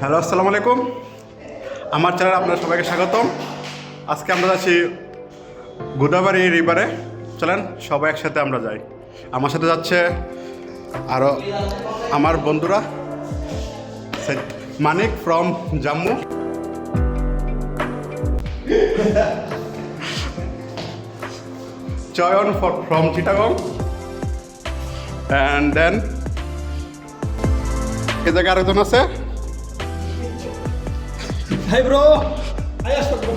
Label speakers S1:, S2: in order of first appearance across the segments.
S1: Hello, আসসালামু আলাইকুম। আমার চ্যানেল আপনার সবাইকে স্বাগতম। আজকে আমরা যাচ্ছি গোদাবাড়ি রিভারে। চলেন, সবাই একসাথে আমরা যাই। আমার সাথে যাচ্ছে আরও আমার বন্ধুরা Manik from Jammu. Chayan from Chittagong and then এ জায়গায় আরেকজন আছে।
S2: Hey bro, I asked for bro.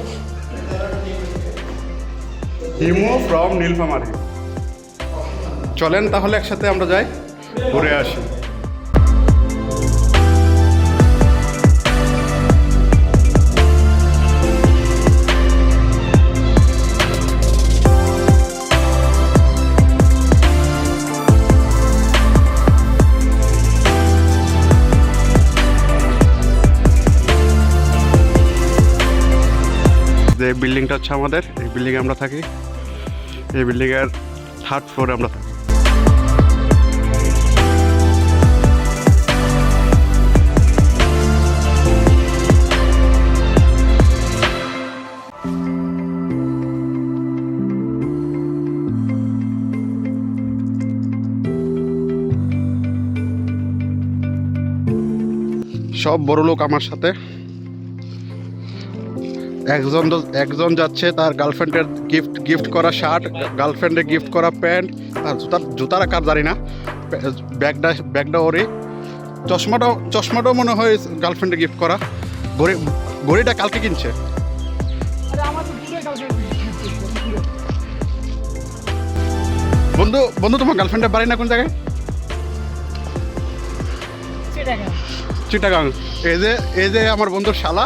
S1: Himu from Nilphamari চলেন তাহলে একসাথে আমরা যাই ঘুরে আসি যে বিল্ডিংটা হচ্ছে আমাদের, এই বিল্ডিংয়ে আমরা থাকি। এই বিল্ডিংয়ের থার্ড ফ্লোরে আমরা থাকি। সব বড় লোক আমার সাথে। একজন একজন যাচ্ছে তার গার্লফ্রেন্ডের গিফট গিফট করা শার্ট গার্লফ্রেন্ডের গিফট করা প্যান্ট আর জুতার জুতার আকার জানি না। ব্যাগটা ব্যাগটা ওরে চশমাটাও চশমাটাও মনে হয় গার্লফ্রেন্ডে গিফট করা। ঘড়ি ঘড়িটা কালকে কিনছে। বন্ধু বন্ধু তোমার গার্লফ্রেন্ডের বাড়ি না কোন জায়গায়? চিটাগাং। এই যে এই যে আমার বন্ধুর শালা।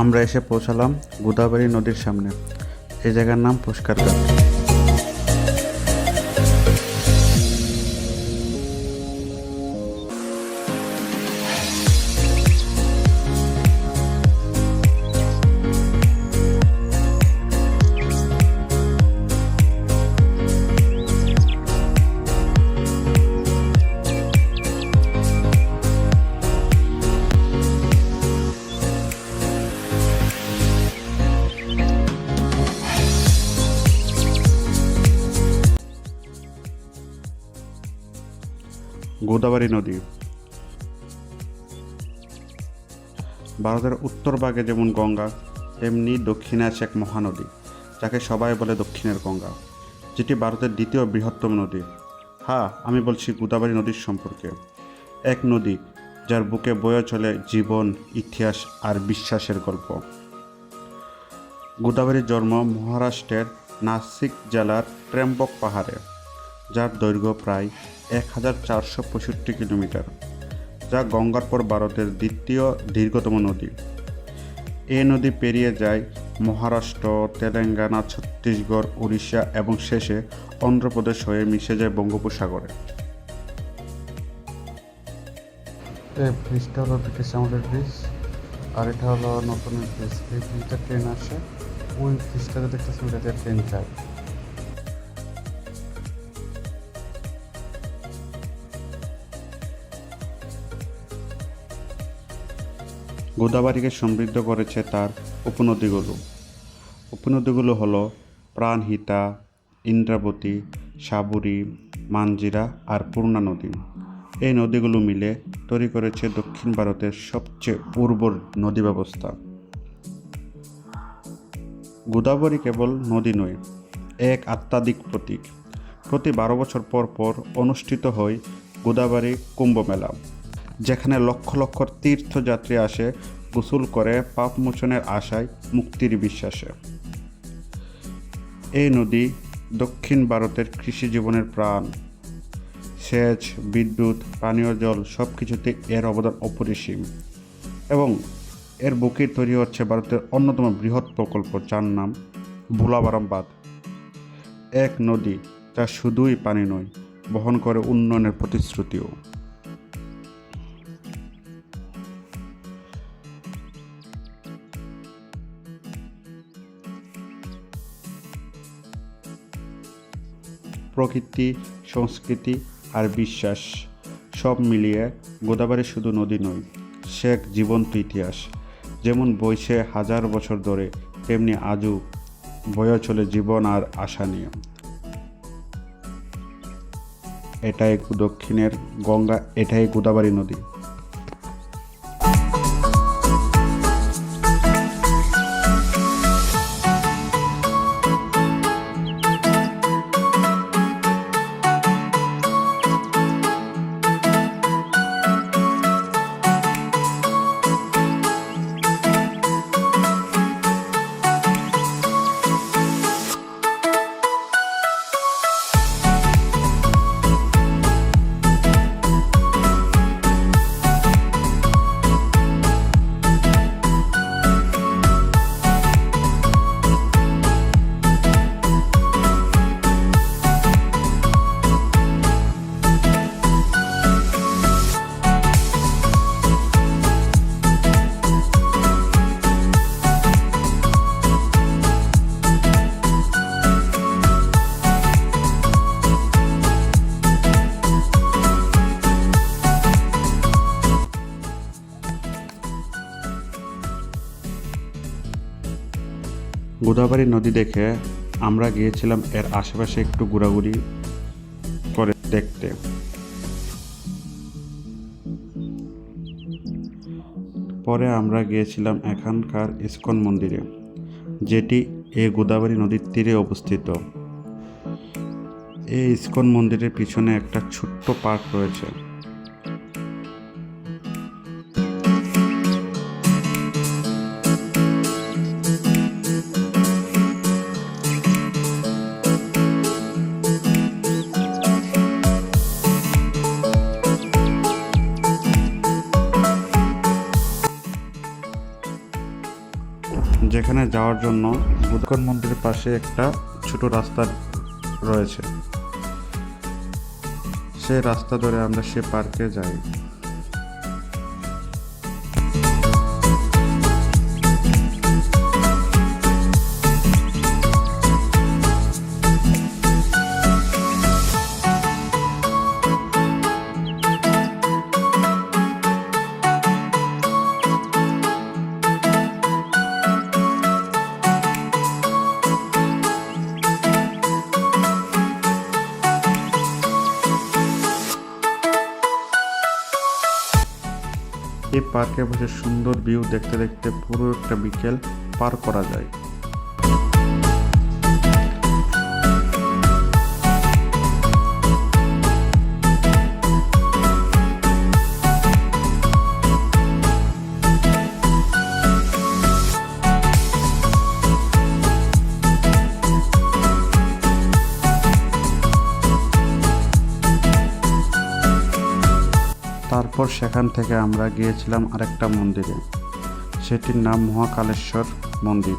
S3: আমরা এসে পৌঁছালাম গোদাবরী নদীর সামনে। এই জায়গার নাম পুষ্কারঘাট
S1: গোদাবরী নদী। ভারতের উত্তর ভাগে যেমন গঙ্গা, তেমনি দক্ষিণে আছে এক মহানদী, যাকে সবাই বলে দক্ষিণের গঙ্গা, যেটি ভারতের দ্বিতীয় বৃহত্তম নদী। হ্যাঁ আমি বলছি গোদাবরী নদীর সম্পর্কে। এক নদী যার বুকে বয়ে চলে জীবন, ইতিহাস আর বিশ্বাসের গল্প। গোদাবরীর জন্ম মহারাষ্ট্রের নাসিক জেলার ট্রেম্বক পাহাড়ে। যার দৈর্ঘ্য প্রায় এক হাজার চারশো পঁয়ষট্টি কিলোমিটার, যা গঙ্গার পর ভারতের দ্বিতীয় দীর্ঘতম নদী। এ নদী পেরিয়ে যায় মহারাষ্ট্র, তেলেঙ্গানা, ছত্তিশগড়, উড়িষ্যা এবং শেষে অন্ধ্রপ্রদেশ হয়ে মিশে যায় বঙ্গোপসাগরে। ব্রিজটা হলো ব্রিটিশ আমাদের ব্রিজ, আর এটা হলো নতুন ব্রিজ। এই ব্রিজটা ট্রেন আসে। ওই ব্রিজটাতে দেখতেছেন ওটাতে ট্রেন যায়। গোদাবরীকে সমৃদ্ধ করেছে তার উপনদীগুলো। উপনদীগুলো হলো প্রাণহিতা, ইন্দ্রাবতী, সাবরী মানজিরা আর পূর্ণা নদী। এই নদীগুলো মিলে তৈরি করেছে দক্ষিণ ভারতের সবচেয়ে উর্বর নদী ব্যবস্থা। গোদাবরী কেবল নদী নয়, এক আত্মাদিক প্রতীক। প্রতি বারো বছর পর পর অনুষ্ঠিত হয় গোদাবরী কুম্ভ মেলা। যেখানে লক্ষ লক্ষ তীর্থযাত্রী আসে, গোসল করে পাপ মোচনের আশায় মুক্তির বিশ্বাসে। এই নদী দক্ষিণ ভারতের কৃষি জীবনের প্রাণ। সেচ, বিদ্যুৎ, পানীয় জল সব কিছুতে এর অবদান অপরিসীম এবং এর বুকে তৈরি হচ্ছে ভারতের অন্যতম বৃহৎ প্রকল্প, যার নাম ভোলাবারাম বাঁধ এক নদী, যা শুধুই পানি নয়, বহন করে উন্নয়নের প্রতিশ্রুতিও। প্রকৃতি, সংস্কৃতি আর বিশ্বাস সব মিলিয়ে গোদাবরী শুধু নদী নয়, সে এক জীবন্ত ইতিহাস। যেমন বইছে হাজার বছর ধরে, তেমনি আজও বয়ে চলে জীবন আর আশা নিয়ে। এটাই দক্ষিণের গঙ্গা, এটাই গোদাবরী নদী। গোদাবরী নদী দেখে আমরা গিয়েছিলাম, এর আশেপাশে একটু ঘোরাঘুরি করে দেখতে। পরে আমরা গিয়েছিলাম এখানকার ইস্কন মন্দিরে, যেটি এই গোদাবরী নদীর তীরে অবস্থিত। এই ইস্কন মন্দিরের পিছনে একটা ছোট্ট পার্ক রয়েছে। যেখানে যাওয়ার জন্য বুধকর মন্দিরের পাশে একটা ছোট রাস্তা রয়েছে। সেই রাস্তা ধরে আমরা সে পার্কে যাই। পার্কে বসে সুন্দর ভিউ দেখতে দেখতে পুরো একটা বিকেল পার করা যায়। তারপর সেখান থেকে আমরা গিয়েছিলাম আরেকটা মন্দিরে। সেটির নাম মহাকালেশ্বর মন্দির।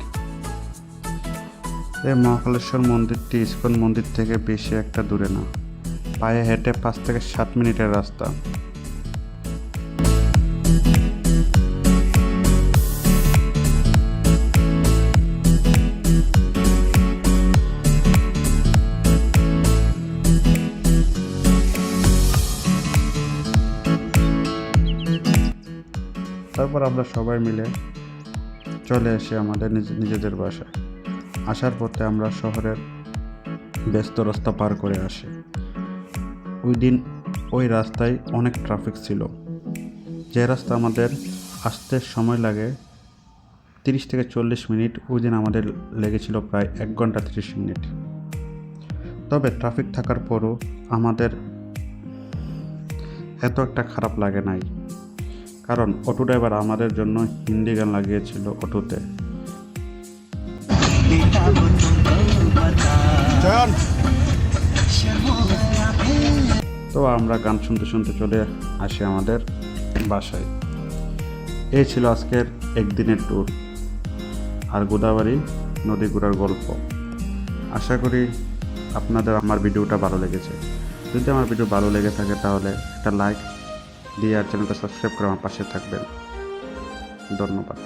S1: এই মহাকালেশ্বর মন্দিরটি ইস্কন মন্দির থেকে বেশি একটা দূরে না। পায়ে হেঁটে পাঁচ থেকে সাত মিনিটের রাস্তা। তারপর আমরা সবাই মিলে চলে আসি আমাদের নিজ- নিজেদের বাসায়। আসার পথে আমরা শহরের ব্যস্ত রাস্তা পার করে আসি। ওই দিন ওই রাস্তায় অনেক ট্রাফিক ছিল। যে রাস্তা আমাদের আসতে সময় লাগে তিরিশ থেকে চল্লিশ মিনিট, ওই দিন আমাদের লেগেছিল প্রায় এক ঘণ্টা তিরিশ মিনিট। তবে ট্রাফিক থাকার পরও আমাদের এত একটা খারাপ লাগে নাই। কারণ অটো ড্রাইভার আমাদের জন্য হিন্দি গান লাগিয়েছিল অটোতে। তো আমরা গান শুনতে শুনতে চলে আসি আমাদের বাসায়। এই ছিল আজকের একদিনের ট্যুর আর গোদাবাড়ি নদী ঘোরার গল্প। আশা করি আপনাদের আমার ভিডিওটা ভালো লেগেছে। যদি আমার ভিডিও ভালো লেগে থাকে তাহলে একটা লাইক দিয়ে আর চ্যানেলটা সাবস্ক্রাইব করে আমার পাশে থাকবেন ধন্যবাদ